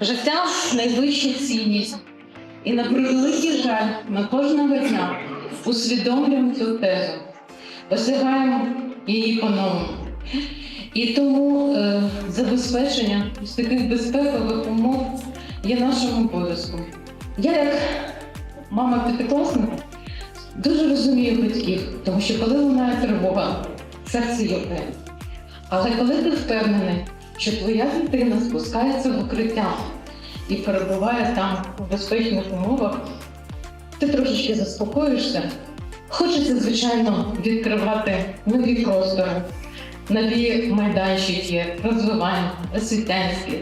Життя найвища цінність. І на превеликий жаль, ми кожного дня усвідомлюємо цю тезу, досягаємо її по-новому. І тому е, забезпечення таких безпекових умов є нашим обов'язком. Я, як мама п'ятикласника, дуже розумію батьків, тому що коли лунає тривога, серце йде. Але коли ти впевнений, що твоя дитина спускається в укриття і перебуває там в безпечних умовах, ти трошечки заспокоїшся. Хочеться, звичайно, відкривати нові простори, нові майданчики, розвивання, освітянські.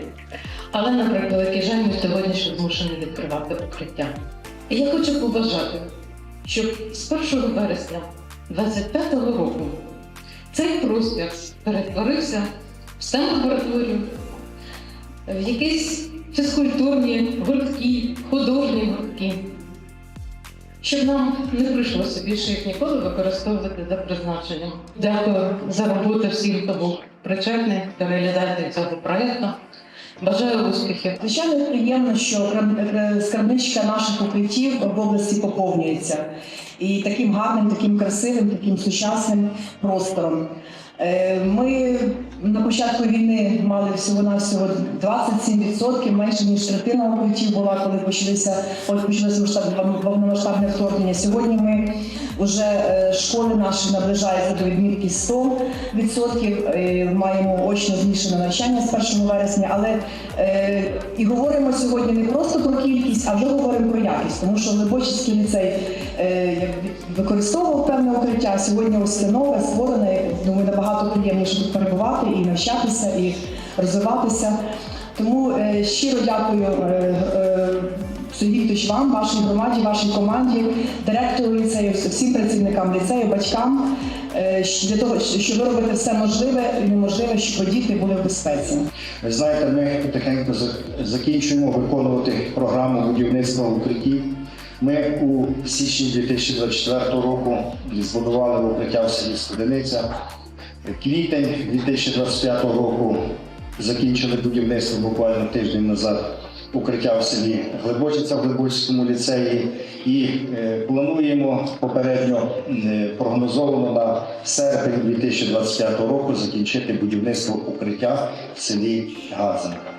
Але, наприклад, який жаль, ми сьогодні ще змушені відкривати укриття. І я хочу побажати, щоб з 1 вересня 2025 року цей простір перетворився в стенд-лабораторію, в якісь фізкультурні гуртки, художні гуртки, щоб нам не прийшлося більше їх ніколи використовувати за призначенням. Дякую за роботу всім, хто був причетний до реалізації цього проєкту. Бажаю успіхів. Звичайно, приємно, що е, скарбничка наших укриттів в області поповнюється і таким гарним, таким красивим, таким сучасним простором. Е, Ми на початку війни мали всього навсього 27%, менше ніж третина укриттів була, коли почалися почалося масштаб- повномасштабне вторгнення. Сьогодні ми вже е, школи наші наближаються до відмітки 100%. е, Маємо очно змішане навчання з 1 вересня, але і говоримо сьогодні не просто про кількість, а вже говоримо про якість, тому що Глибочицький ліцей використовував певне укриття. Сьогодні нове створене. Думаю, набагато приємніше тут перебувати і навчатися, і розвиватися. Тому е, щиро дякую. е, е, Сергій Вікторович, вам, вашій громаді, вашій команді, директору ліцею, всім працівникам ліцею, батькам для того, що ви робите все можливе і неможливе, щоб діти були в безпеці. Ви знаєте, ми потихеньку закінчуємо виконувати програму будівництва укриттів. Ми у січні 2024 року збудували укриття в селі Студениця. Квітень 2025 року закінчили будівництво буквально тиждень назад укриття в селі Глибочиця в Глибочицькому ліцеї. І е, плануємо попередньо е, прогнозовано на серпень 2025 року закінчити будівництво укриття в селі Гадзенка.